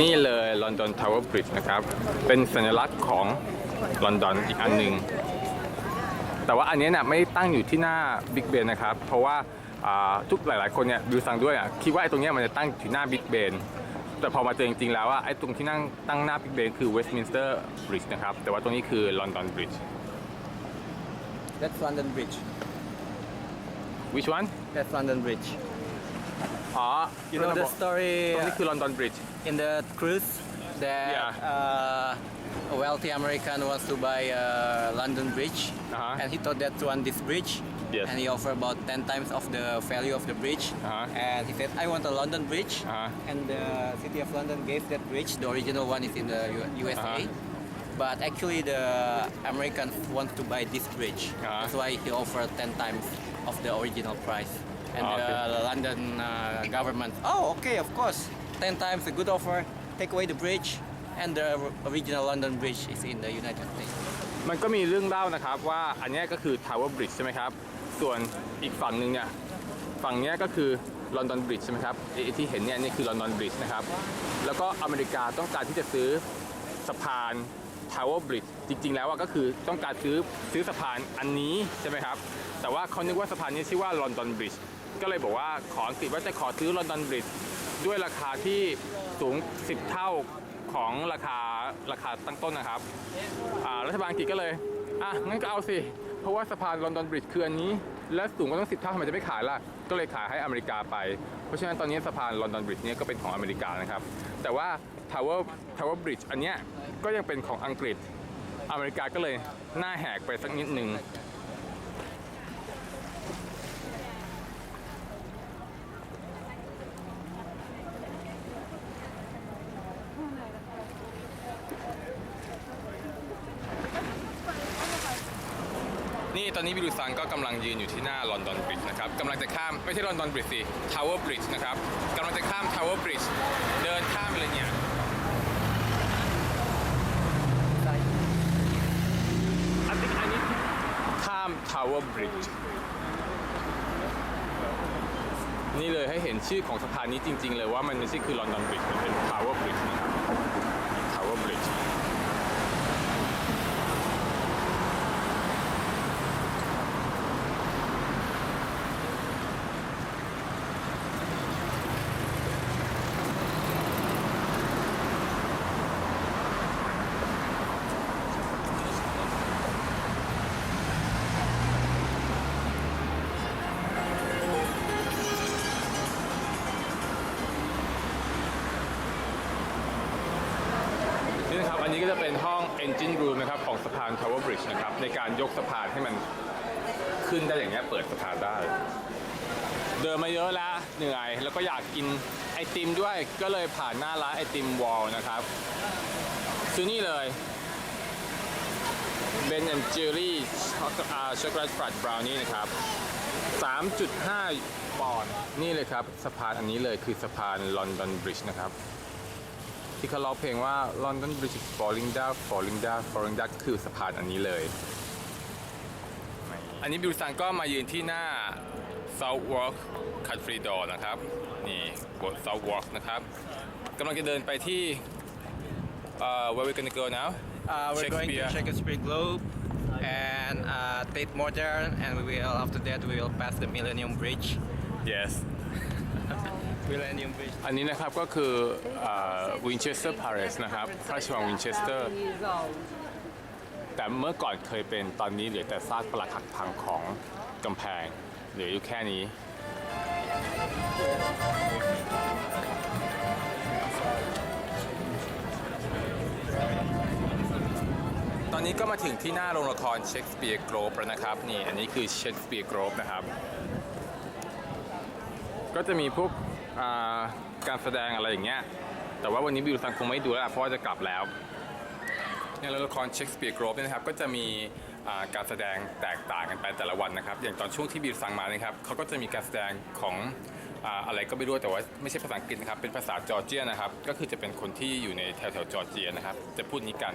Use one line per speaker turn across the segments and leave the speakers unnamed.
นี่เลยลอนดอนทาวเวอร์บริดจ์นะครับ เป็นสัญลักษณ์ของลอนดอนอีกอันหนึ่งแต่ว่าอันเนี้ยน่ะไม่ได้ตั้งอยู่ที่หน้าบิ๊กเบนนะครับ เพราะว่าอ่าทุกหลาย ๆ คนเนี่ยบิวซังด้วยอะคิดว่าไอ้ตรงเนี้ยมันจะตั้งอยู่ที่หน้าบิ๊กเบนแต่พอมาเจอจริง ๆ แล้วว่าไอ้ตรงที่นั่งตั้งหน้าบิ๊กเบนคือเวสต์มินสเตอร์บริดจ์นะครับ แต่ว่าตรงนี้คือลอนดอนบริดจ์
That's London Bridge.
which one
That's London Bridge.
อ๋อ
You know the
ต
story
รงนี้คือลอนดอนบริดจ์
in the cruise that
Yeah.
uh, a wealthy American wants to buy a London Bridge,
Uh-huh.
and he thought that to want this bridge,
Yes.
and he offered about 10 times of the value of the bridge,
Uh-huh.
and he said, "I want a London Bridge,"
Uh-huh.
and the city of London gave that bridge. The original one is in the U- USA.
Uh-huh.
But actually, the Americans want to buy this bridge.
Uh-huh.
That's why he offered 10 times of the original price. And
Ah, okay.
the London uh, government, oh, okay, of course, 10 times a good offer, take away the bridge, and the original London Bridge is in the United States.
มันก็มีเรื่องเล่านะครับว่าอันเนี้ยก็คือทาวเวอร์บริดจ์ใช่ไหมครับ ส่วนอีกฝั่งหนึ่งเนี่ยฝั่งเนี้ยก็คือลอนดอนบริดจ์ใช่ไหมครับไอ้ที่เห็นเนี่ยนี่คือลอนดอนบริดจ์นะครับ แล้วก็อเมริกาต้องการที่จะซื้อสะพานทาวเวอร์บริดจ์จริง ๆ แล้วอะก็คือต้องการซื้อซื้อสะพานอันนี้ใช่ไหมครับ แต่ว่าเขานึกว่าสะพานนี้ชื่อว่าลอนดอนบริดจ์ ก็เลยบอกว่าขออังกฤษว่าจะขอซื้อลอนดอนบริดจ์ด้วยราคาที่สูง 10 เท่าของราคาราคาตั้งต้นนะครับรัฐบาลอังกฤษก็เลยอะงั้นก็เอาสิ เพราะว่าสะพานลอนดอนบริดจ์คืออันนี้ และสูงกว่าต้องสิบเท่าทำไมจะไม่ขายล่ะ ก็เลยขายให้อเมริกาไป เพราะฉะนั้นตอนนี้สะพานลอนดอนบริดจ์เนี่ยก็เป็นของอเมริกานะครับ แต่ว่าทาวเวอร์ทาวเวอร์บริดจ์อันเนี้ยก็ยังเป็นของอังกฤษ อเมริกาก็เลยหน้าแหกไปสักนิดหนึ่ง อนนี้บิลูซังก็กำลังยืนอยู่ที่หน้าลอนดอนบริดจ์นะครับกำลังจะข้ามไม่ใช่ลอนดอนบริดจ์สิทาวเวอร์บริดจ์นะครับกำลังจะข้ามทาวเวอร์บริดจ์เดินข้ามไปเลยเนี่ยอันนี้อันนี้ข้ามทาวเวอร์บริดจ์นี่เลยให้เห็นชื่อของสะพานนี้จริง ๆ เลยว่ามันไม่ใช่คือลอนดอนบริดจ์มันเป็นทาวเวอร์บริดจ์นะครับ นี้ก็จะเป็นห้อง engine room นะครับของสะพาน Tower Bridge นะครับในการยกสะพานให้มันขึ้นได้อย่างเงี้ยเปิดสะพานได้ เดินมาเยอะแล้วเหนื่อย แล้วก็อยากกินไอติมด้วยก็เลยผ่านหน้าร้านไอติมวอลนะครับ ซื้อนี่เลยเบนแอนเจอรี่ช็อกโกแลตฟรัดบราวนี่นะครับ 3.5 ปอนด์นี่เลยครับ สะพานอันนี้เลยคือสะพานลอนดอนบริดจ์นะครับ ที่เขาร้องเพลงว่า London Bridge is falling down falling down falling down คือสะพานอันนี้เลย อันนี้บิวซังก็มายืนที่หน้า Southwark Country Door นะครับ นี่บน Southwark นะครับกำลังจะเดินไปที่เอ่อ where we gonna go now
Uh, we're going to
Shakespeare.
Shakespeare Globe and uh, Tate Modern, and we will after that we will pass the Millennium Bridge.
yes
Millennium Bridge.
อันนี้นะครับก็คือวินเชสเตอร์พาเลสนะครับพระราชวังวินเชสเตอร์ แต่เมื่อก่อนเคยเป็นตอนนี้เหลือแต่ซากปรักหักพังของกำแพง เหลืออยู่แค่นี้ตอนนี้ก็มาถึงที่หน้าโรงละครเชคสเปียร์โกรบแล้วนะครับ นี่อันนี้คือเชคสเปียร์โกรบนะครับ ก็จะมีพวกการแสดงอะไรอย่างเงี้ย แต่ว่าวันนี้บิวซังคงไม่ดูแล้วเพราะว่าจะกลับแล้วในละครเชคสเปียร์กรอบเนี่ยนะครับก็จะมีการแสดงแตกต่างกันไปแต่ละวันนะครับ อย่างตอนช่วงที่บิวซังมานะครับเขาก็จะมีการแสดงของอะไรก็ไม่รู้แต่ว่าไม่ใช่ภาษาอังกฤษนะครับเป็นภาษาจอร์เจียนะครับก็คือจะเป็นคนที่อยู่ในแถวแถวจอร์เจียนะครับจะพูดนี้กัน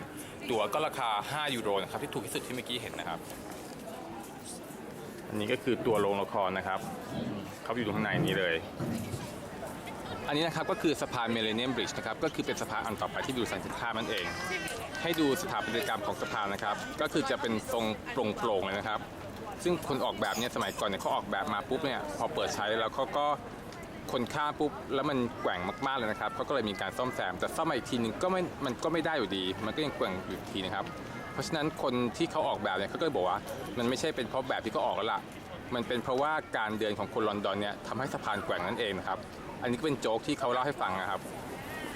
ตั๋วก็ราคา 5 ยูโรนะครับที่ถูกที่สุดที่เมื่อกี้เห็นนะครับ อันนี้ก็คือตัวโรงละครนะครับ เขาอยู่ตรงข้างในนี้เลย อันนี้นะครับก็คือสะพานเมเลเนียมบริดจ์นะครับ ก็คือเป็นสะพานอันต่อไปที่ดูสันติภาพนั่นเอง ให้ดูสถาปัตยกรรมของสะพานนะครับ ก็คือจะเป็นทรงโปร่งๆเลยนะครับ ซึ่งคนออกแบบเนี่ยสมัยก่อนเนี่ยเขาออกแบบมาปุ๊บเนี่ยพอเปิดใช้แล้วเขาก็คนข้ามปุ๊บแล้วมันแกว่งมากๆเลยนะครับเขาก็เลยมีการซ่อมแซมแต่ซ่อมมาอีกทีนึงก็ไม่มันก็ไม่ได้อยู่ดี มันก็ยังแกว่งอยู่ทีนะครับ ราะฉะนั้นคนที่เขาออกแบบเนี่ยเขาก็เลยบอกว่า มันไม่ใช่เป็นเพราะแบบที่เขาออกแล้วล่ะมันเป็นเพราะว่าการเดินของคนลอนดอนเนี่ยทำให้สะพานแกว่งนั่นเองนะครับ อันนี้ก็เป็นโจ๊กที่เขาเล่าให้ฟังนะครับ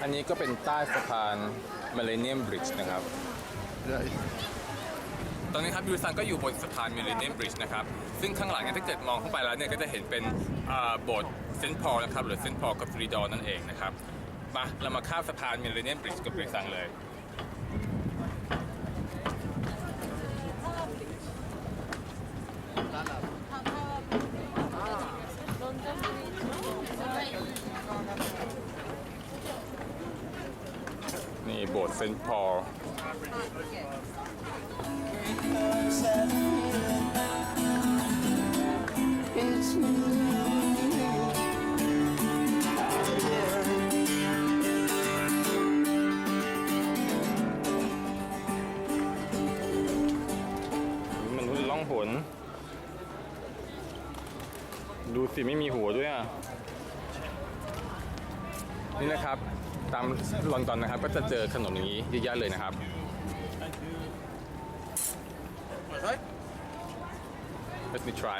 อันนี้ก็เป็นใต้สะพาน Millennium Bridge นะครับ ตอนนี้ครับยูซังก็อยู่บนสะพาน Millennium Bridge นะครับ ซึ่งข้างหลังเนี่ยถ้าเกิดมองเข้าไปแล้วเนี่ยก็จะเห็นเป็นโบสถ์เซนต์พอลนะครับหรือเซนต์พอลกับฟรีดอนนั่นเองนะครับ มาเรามาข้ามสะพาน Millennium Bridge กับยูซังเลย นี่โบสถ์เซนต์พอลมนุษย์ล่องหนดูสิไม่มีหัวด้วยอะ นี่นะครับ ตามลอนดอนนะครับ ก็จะเจอขนมอย่างนี้เยอะแยะเลยนะครับ Let me try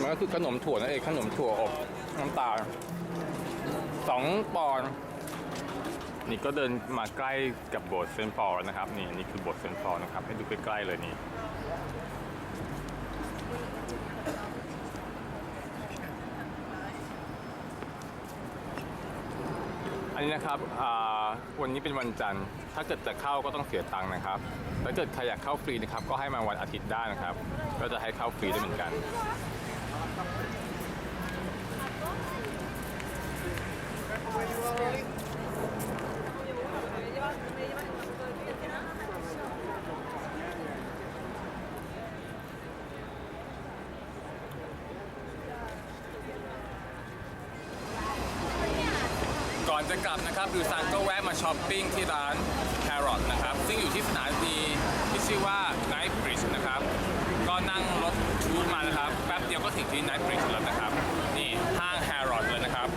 มันก็คือขนมถั่วนั่นเองขนมถั่วอบน้ำตาลสองปอนด์นี่ก็เดินมาใกล้กับโบสถ์เซนต์พอลแล้วนะครับ นี่นี่คือโบสถ์เซนต์พอลนะครับ ให้ดูใกล้ๆเลยนี่ อันนี้นะครับวันนี้เป็นวันจันทร์ ถ้าเกิดจะเข้าก็ต้องเสียตังค์นะครับถ้าเกิดใครอยากเข้าฟรีนะครับ ก็ให้มาวันอาทิตย์ได้นะครับ ก็จะให้เข้าฟรีได้เหมือนกันก่ อนจะกลับนะครับดูซันก็แวะมาช้อปปิ้งที่ร้าน Carrot นะครับ ซึ่งอยู่ที่สถานีที่ชื่อว่า Night Bridge นะครับ ก็นั่งรถทูตมานะครับ แป๊บเดียวก็ถึงที่ Night Bridge แล้วนะครับ นี่ห้าง Harrod เลยนะครับ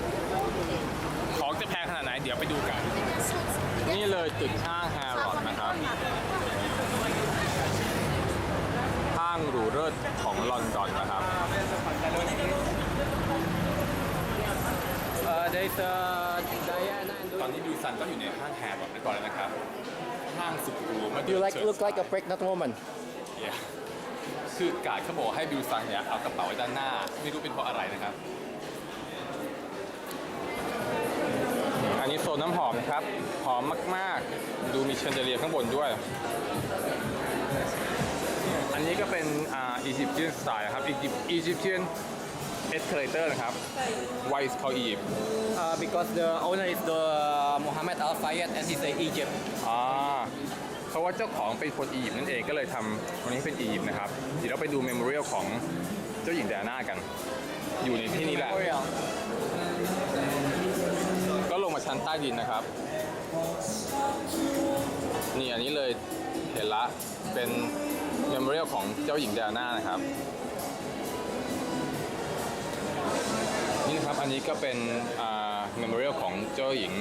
ของจะแพงขนาดไหนเดี๋ยวไปดูกัน นี่เลยตึกห้าง Harrod นะครับ ห้างหรูเลิศของลอนดอนนะครับ
Uh, there is uh, Diana and
ตอนนี้ดูซันก็อยู่ในห้างแฮร์รอดไปก่อนแล้วนะครับ ห้างสุดหรูมา
You like look like a pregnant woman.
เนี่ยคือกาดเขาบอกให้บิวซังเนี่ยเอากระเป๋าไว้ด้านหน้า ไม่รู้เป็นเพราะอะไรนะครับ อันนี้โซนน้ำหอมนะครับ หอมมาก ๆ ดูมีเชนเดเลียข้างบนด้วย อันนี้ก็เป็นอ่าอียิปเ n ียนสไตล์ครับอียิปอียิปเ n ียน เอสเคเลเตอร์นะครับ Why is called Egypt
Uh, because the owner is the Muhammad Al Fayed and he's in Egypt.
อ่าเพราะว่าเจ้าของเป็นคนอียิปต์นั่นเองก็เลยทำวันนี้เป็นอียิปต์นะครับเดี๋ยวเราไปดูเมมโมเรียลของเจ้าหญิงแดน่ากัน อยู่ในที่นี้แหละ
Memorial.
ก็ลงมาชั้นใต้ดินนะครับ นี่อันนี้เลยเห็นละเป็นเมมโมเรียลของเจ้าหญิงแดน่านะครับ ครับ อันนี้ก็เป็นเมมโมเรียลของเจ้าหญิง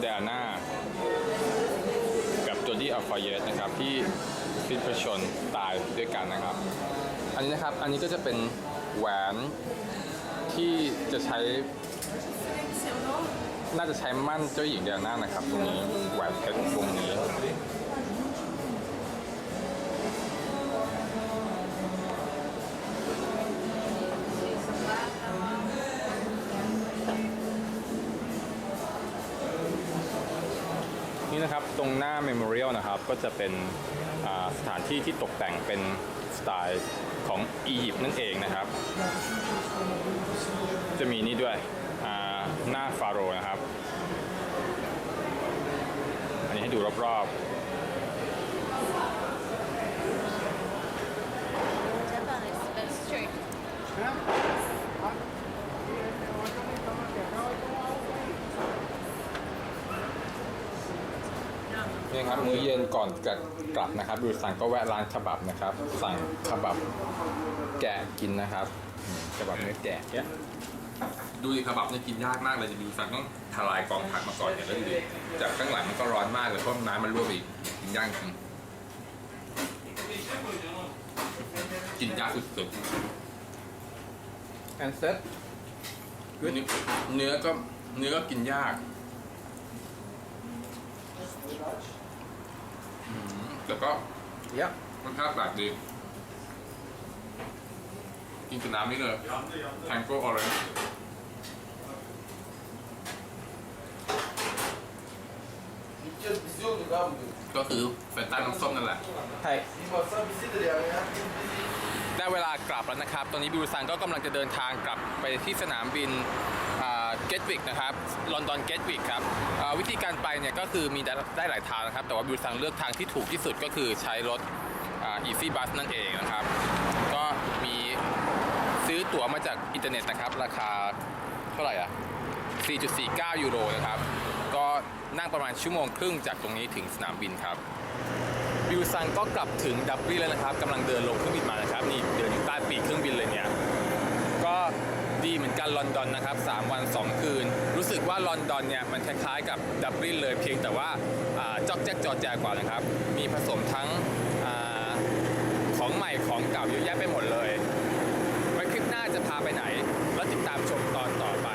แดน่ากับจอร์ดี้อัลฟาเยตนะครับที่สิ้นพระชนตายด้วยกันนะครับ อันนี้นะครับ อันนี้ก็จะเป็นแหวนที่จะใช้ น่าจะใช้มั่นเจ้าหญิงเดียน่านะครับตรงนี้แหวนเพชรวงนี้ะครับตรงหน้าเมมโมเรียลนะครับก็จะเป็นสถานที่ที่ตกแต่งเป็นสไตล์ของอียิปต์นั่นเองนะครับ จะมีนี่ด้วยหน้าฟาโรนะครับ อันนี้ให้ดูรอบๆ นี่ครับมื้อเย็นก่อนจะกลับนะครับบิวซังก็แวะร้านฉบับนะครับ สั่งฉบับแกะกินนะครับอืมฉบับเนื้อแกะเนี่ยดูดิฉบับเนี่ยกินยากมากเลยจะบิวซังต้องทลายกองผักมาก่อนเนี่ยแล้วดูดิจากข้างหลังมันก็ร้อนมากเลยเพราะน้ำมันรั่วไปอีกกินยากจริงกินยากสุดๆ
And set.
เนื้อเนื้อก็เนื้อก็กินยาก อืมแล้วก็
Yeah.
รสชาติแปลกดี กินกับน้ำนี่เลย แทงโก้ออเรนจ์ก็คือแฟนต้าน้ำส้มนั่นแหละ
Hi.
ได้เวลากลับแล้วนะครับ ตอนนี้บิวซังก็กำลังจะเดินทางกลับไปที่สนามบินเก ตวิกนะครับลอนดอนเกตวิกครับวิธีการไปเนี่ยก็คือมีได้ไดหลายทางนะครับ แต่ว่าบิวซังเลือกทางที่ถูกที่สุดก็คือใช้รถอีซี่บัสนั่นเองนะครับ ก็มีซื้อตั๋วมาจากอินเทอร์เน็ตนะครับ ราคาเท่าไหร่อะ 4.49 ยูโรนะครับ ก็นั่งประมาณชั่วโมงครึ่งจากตรงนี้ถึงสนามบินครับบิวซังก็กลับถึงดับบิลแล้วนะครับกำลังเดินลงเครื่องบินมานะครับนี่เดินอยู่ใต้ปีกเครื่องบินเลยเนี่ยก็ ดีเหมือนกันลอนดอนนะครับ3วัน 2 คืน รู้สึกว่าลอนดอนเนี่ยมันคล้ายๆกับดับลินเลยเพียงแต่ว่าจอกแจ๊กจอแจกว่านะครับ มีผสมทั้งอของใหม่ของเก่าเยอะแยะไปหมดเลยไว้คลิปหน้าจะพาไปไหน แล้วติดตามชมตอนต่อไป